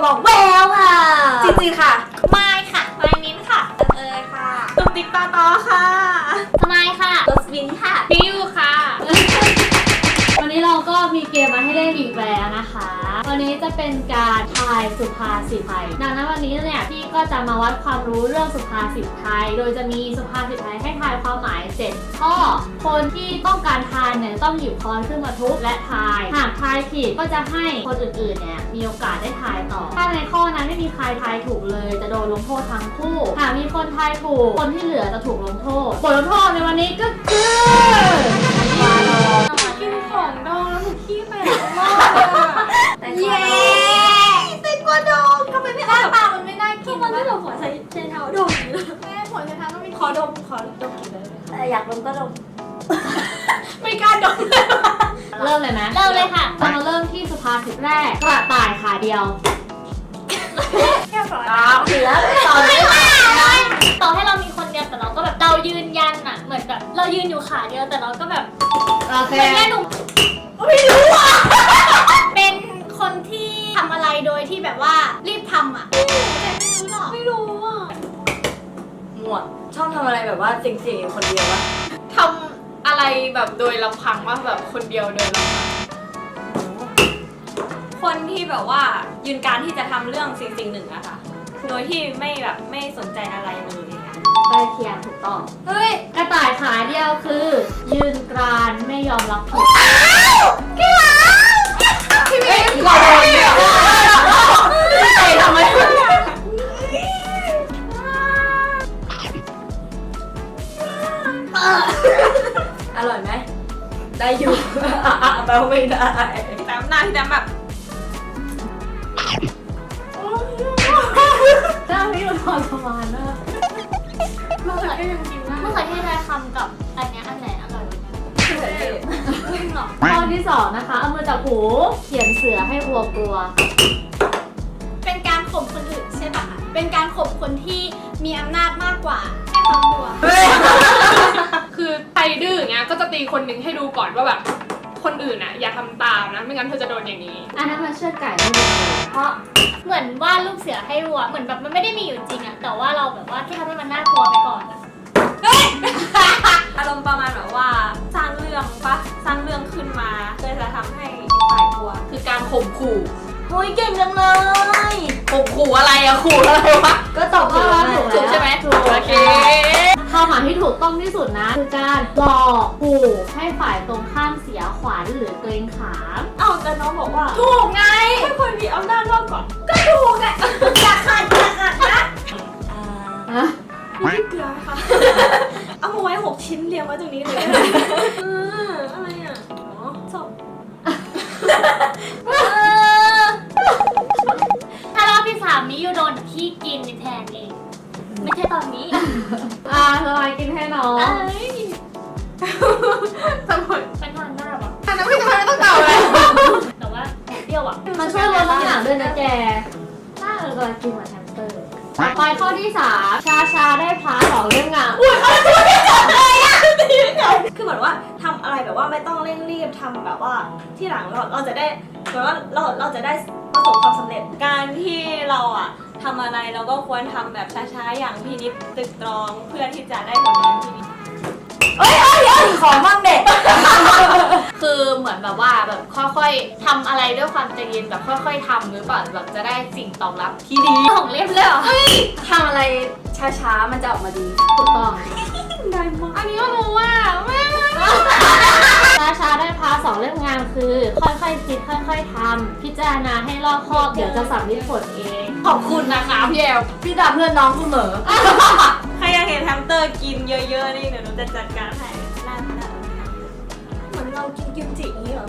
ระบอกแววค่ะจริงๆค่ะไม่ค่ะไม่มิ้นค่ะเออค่ะตุ๊กติ๊กตาตอค่ะทำไมค่ะรสวินค่ะพี่ยูค่ะ วันนี้เราก็มีเกมมาให้เล่นอีกแล้วนะคะ วันนี้จะเป็นการทายสุภาษิตไทย ดังนั้นวันนี้เนี่ยพี่ก็จะมาวัดความรู้เรื่องสุภาษิตไทย โดยจะมีสุภาษิตไทยให้ทายความหมาย7ข้อ คนที่ต้องการทายเนี่ยต้องหยิบค้อนขึ้นมาทุบและทาย หากทายผิดก็จะให้คนอื่นๆเนี่ยมีโอกาสได้ทายต่อ ถ้าในข้อนั้นไม่มีใครทายถูกเลย จะโดนลงโทษทั้งคู่ หากมีคนทายถูก คนที่เหลือจะถูกลงโทษ บทลงโทษในวันนี้ก็ เย้แตงกวาดองทำไมไม่อ้าปากมันไม่น่ากินมันไม่วะหลบหัวใส่เชนเท้าดมแม่ผลจะทำต้องมีขอดมขอดมกินเลยเอออยากดมก็ดมไม่กล้าดมเริ่มเลยไหมเริ่มเลยค่ะเรามาเริ่มที่สุภาษิตแรกกระต่ายขาเดียวแค่สอนเหลือต่อเลยต่อให้เรามีคนเดียวแต่เราก็แบบเรายืนยันอะเหมือนแบบเรายืนอยู่ขาเดียวแต่เราก็แบบโอเคเหมือนแม่หนุ่มไม่รู้อะเป็น คนที่ทำอะไรโดยที่แบบว่ารีบทำอะไม่รู้หรอกไม่รู้อะหมวดชอบทำอะไรแบบว่าเจ๋งๆอยู่คนเดียววะทำอะไรแบบโดยลำพังว่าแบบคนเดียวโดยลำพังคนที่แบบว่ายืนการที่จะทำเรื่องสิ่งสิ่งหนึ่งอะค่ะ โดยที่ไม่แบบไม่สนใจอะไรเลยอะใกล้เคียงถูกต้อง เฮ้ย กระต่ายขาเดียวคือ ยืนกรานไม่ยอมรับผิดพี่เแปลว่าไม่ได้แต่หน้าที่ดำแบบหน้าพี่มันทรมานมากเมื่อไหร่ยังกินได้เมื่อไหร่ที่ได้คำกับอันเนี้ยอันไหนอร่อยกว่ากันจริงเหรอข้อที่สองนะคะ เอามือจับหูเขียนเสือให้วัวกลัว เป็นการข่มคนอื่นใช่ปะคะเป็นการข่มคนที่มีอำนาจมากกว่าให้ความกลัว คือใครดื้ออย่างเงี้ยก็จะตีคนหนึงให้ดูก่อนว่าแบบ คนอื่นอะอย่าทำตามนะ ไม่งั้นเธอจะโดนอย่างนี้ อันนั้นมันเชือดไก่ไม่ดีเลยเพราะเหมือนว่าดลูกเสือให้วัว เหมือนแบบมันไม่ได้มีอยู่จริงอะแต่ว่าเราแบบว่าแค่ทำให้มันน่ากลัวไปก่อนอะอารมณ์ประมาณแบบว่าสร้างเรื่องปะสร้างเรื่องขึ้นมาเพื่อจะทำให้อีกฝ่ายกลัว คือการข่มขู่เฮ้ยเก่งจังเลย ข่มขู่อะไรอะขู่อะไรวะก็ตอบถูกก็แล้วถูกถูกใช่ไหมถูกโอเคคำหมายที่ถูกต้องที่สุดนะ คือการหลอกขู่ให้ฝ่ายตรงข้ามเสียขวัญหรือเกรงขามเอ้าแต่น้องบอกว่า ถูกไงให้คนมีอำนาจมากกว่าถูกไงอย่าขัดอย่าขัดนะอะมีพริกเกลือไหมคะเอามาไว้หกชิ้นเรียงไว้ตรงนี้เลย อนนี้อ่าสบายกินให้น้องเอ้ยสมุนเป็นทานได้ปะอันนั้นไม่จำเป็นต้องเต่าเลย แต่ว่าเปรี้ยวอะมันช่วยลดน้ำหนักด้วยนะแกน่าเออกินเหมือนแฮมสเตอร์ต่อไปข้อที่สามชาชาได้พาสองเรื่องงานคือเหมือนว่าทำอะไรแบบว่าไม่ต้องเร่งรีบทำแบบว่าที่หลังเราเราจะได้เหมือนว่าเราเราจะได้ ประสบความสำเร็จ การที่เราอะทำอะไรเราก็ควรทำแบบช้าๆ อย่างพินิจตึกตรองเพื่อที่จะได้ผลงานที่ดีเอ้ยเอ้ยเอ้ยขอมั่งเด็ก คือเหมือนแบบว่าแบบค่อยๆทำอะไรด้วยความใจเย็นแบบค่อย ๆทำหรือเปล่าแบบจะได้สิ่งตอบรับที่ดีของเล่มเลยเหรอทำอะไรช้าๆ มันจะออกมาดี ถูกต้องอันนี้ก็รู้ว่าแม่ ชาชาได้พาสองเรื่องงานคือ ค่อยๆคิดค่อยๆทำพิจารณาให้รอบคอบเดี๋ยวจะสับลิดผลเอง ขอบคุณนะคะพี่แอลพี่ตามเพื่อนน้องเสมอ ใครอยากเห็นแฮมสเตอร์กินเยอะๆนี่เดี๋ยวหนูจะจัดการให้น่าน่าเหมือนเรากินกิมจิอย่างนี้เหรอ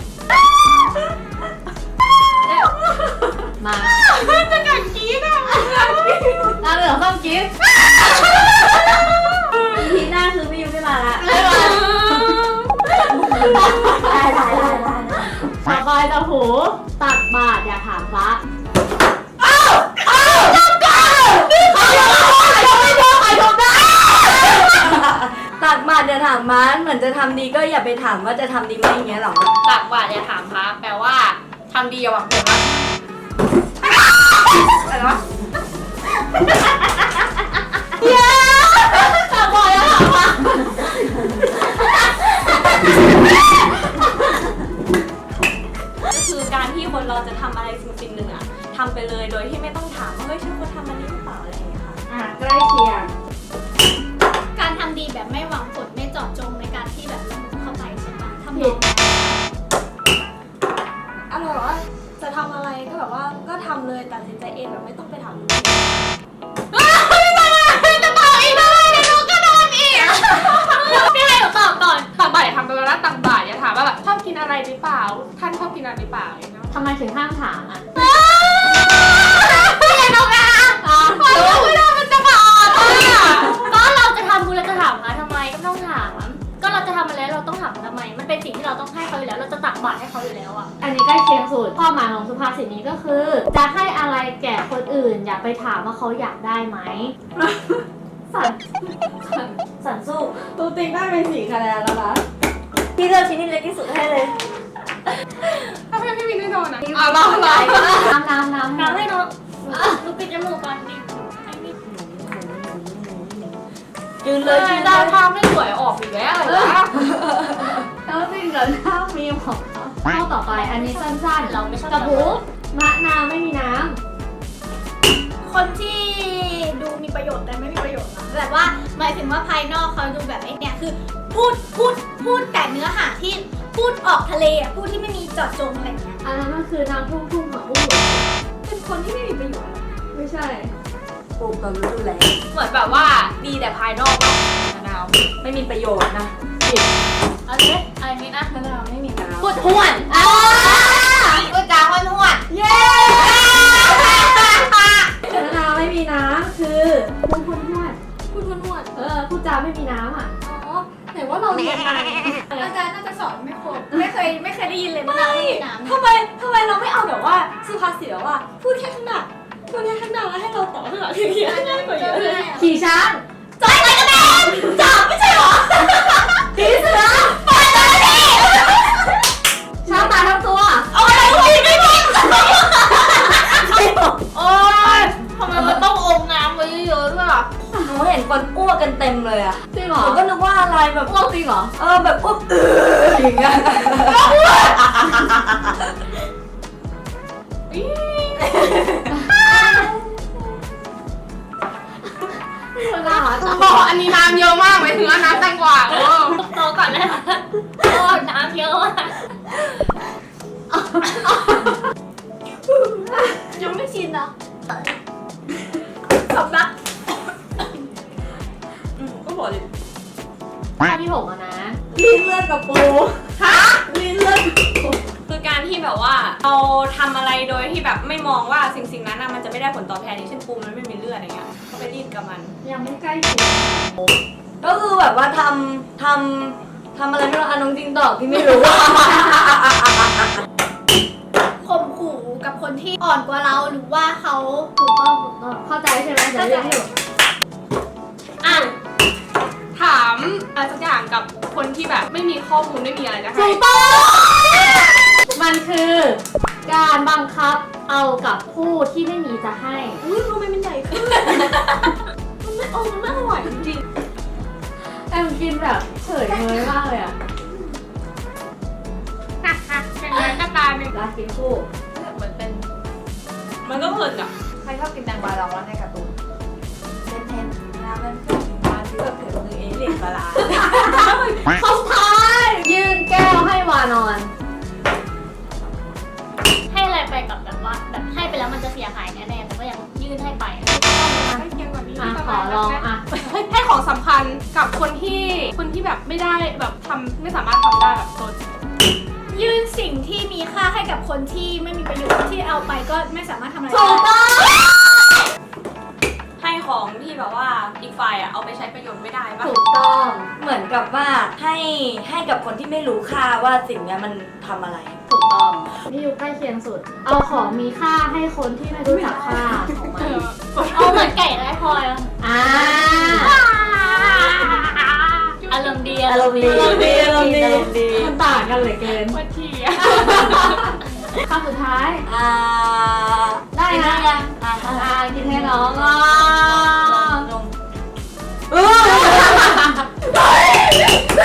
มาจะกัดกีดอะตาเหลืองต้องกิฟทีหน้าคือไม่ยุ่งไม่มาละ ได้ได้ได้ได้ต่อไปจะหูตักบาตรอย่าถามพระตักบาตรจะถามมันเหมือนจะทำดีก็อย่าไปถามว่าจะทำดีไหมอย่างเงี้ยหรอตักบาตรอย่าถามพระแปลว่าทำดีอย่าหวังผลว่าอะไรวะ ใช่ปะทำนผิอดอะไรแบบว่าจะทำอะไรก็แบบว่าก็ทำเลยตัดสินใจเองแบบไม่ต้องไปถามพี่ให้หนูตอบก่อนตักบ่ายทำไปแล้วนะตักบ่ายอย่าถามว่าแบบชอบกินอะไรหรือเปล่า ท่านชอบกินอะไรหรือเปล่าทำไมถึงห้ามถามอะพี่ให้หนูอะอะไม่ได้มันจะ เป็นสิ่งที่เราต้องให้เขาอยู่แล้ว เราจะตักบาตรให้เขาอยู่แล้วอะ อันนี้ใกล้เคียงสุดความหมายของสุภาษิตนี้ก็คือ จะให้อะไรแก่คนอื่น อย่าไปถามว่าเขาอยากได้ไหม สันสันสันสู้ ตูติ๊กได้เป็นสี่คะแนนแล้วนะพี่เลือกชิ้นที่เล็กที่สุดให้เลยถ้าไม่พี่วินไม่โดนนะอะเราเราน้ำน้ำน้ำน้ำให้น้องหนูปิดจมูกก่อนดิไอ้นี่ยืนเลเลยยยืนเลดาวยภาพไม่สวยออกอีกแล้วเหรอ อต่อไปอันนี้สั้นๆเราไม่ชอบ กระบุมะนาวไม่มีน้คนที่ดูมีประโยชน์แต่ไม่มีประโยชน์นะแบบว่าหมายถึงว่าภายนอกเขาดูแบบไอ้เนี่ยคือ พูดพูดพูดแต่เนื้อหาที่พูดออกทะเลอะพูดที่ไม่มีเจาะจงอะไรอย่างเงี้ยำอันนั้นมันคือน้ำทุ่งทุ่งของอุ้มเป็นคนที่ไม่มีประโยชน์ไม่ใช่ ปลูกกับฤดูแล้งเหมือนแบบว่าดีแต่ภายนอกเนาะมะนาวไม่มีประโยชน์นะเอาเลยอันนี้นะมะนาวไม่มีน้ำพูดห้วนอ่าพูดจาห้วนห้วนเย้มะนาวไม่มีน้ำคือพูดพูดพูดพูดห้วนห้วนเออพูดจาไม่มีน้ำอะอ๋อไหนว่าเราเรียนมาอาจารย์น่าจะสอนไม่ครบไม่เคยไม่เคยได้ยินเลยมะนาวไม่มีน้ำทำไมทำไมเราไม่เอาแบบว่าสุภาษิตแบบว่า พูดแค่ข้างหน้าพูดแค่ข้างหน้าแล้วให้เราต่อข้างหลังทีเดียวง่ายกว่าเยอะเลยขี่ช้างจอยไปกันแน่จับไม่ใช่หรอผีเสือ ออย่างเงี้ยเวลาบอกอันนี้น้ำเยอะมากไหมายถึงว่าน้ำแตงกวาเออโตก่อนเลยโอ้น้ำเยอะมากยังไม่ชินนะสำลักอืมก็บอกเลยข้อที่หกอะนะ ลิ้นเลือดกับปูฮะลิ้นเลือดกับปูคือการที่แบบว่าเราทำอะไรโดยที่แบบไม่มองว่าสิ่งสิ่งนั้นน่ะมันจะไม่ได้ผลตอบแทนอย่างเช่นปูมันไม่มีเลือดอย่างเงี้ยก็ไปรีดกับมัน ยังไม่ใกล้เคียงก็คือแบบว่าทำทำทำอะไรไม่รู้อะน้องจริงตอบพี่ไม่รู้ว่า อุ้ยทำไมมันใหญ่ขึ้น มันไม่โอ้มันไม่อร่อยจริงแต่มันกินแบบเฉยเมยมากเลยอะเป็นไงก็ตาหนึ่งรักกินคู่เหมือนเป็นๆมันก็เพลินอะใครชอบกินแตงกวาลองแล้วในการ์ตูนเป็นเพนน้ำมันก็ถึงมาที่แบบถึงมือเอเลี่ยนปลา อะสขอบายลองนะอะให้ให้ของสำคัญกับคนที่คนที่แบบไม่ได้แบบทำไม่สามารถทำได้แบบโดนยื่นสิ่งที่มีค่าให้กับคนที่ไม่มีประโยชน์ที่เอาไปก็ไม่สามารถทำอะไรถูกต้องให้ของที่แบบว่าอีกฝ่ายอะเอาไปใช้ประโยชน์ไม่ได้ปะถูกต้องเหมือนกับว่าให้ให้กับคนที่ไม่รู้ค่าว่าสิ่งเนี้ยมันทำอะไรถู กต้องนี่อยู่ใกล้เคียงสุด เอาของมีค่าให้คนที่ไม่รู้จักค่าของมันเอาเหมือนไก่ไร้พลอยอะอ่าอารมณ์ดีอารมณ์ดีอารมณ์ดีอารมณ์ดีอารมณ์ดีมันต่างกันเหลือเกินวันที่อะคำสุดท้ายอ่าได้กินได้ยังอะอ่ากินให้น้องอะลงน้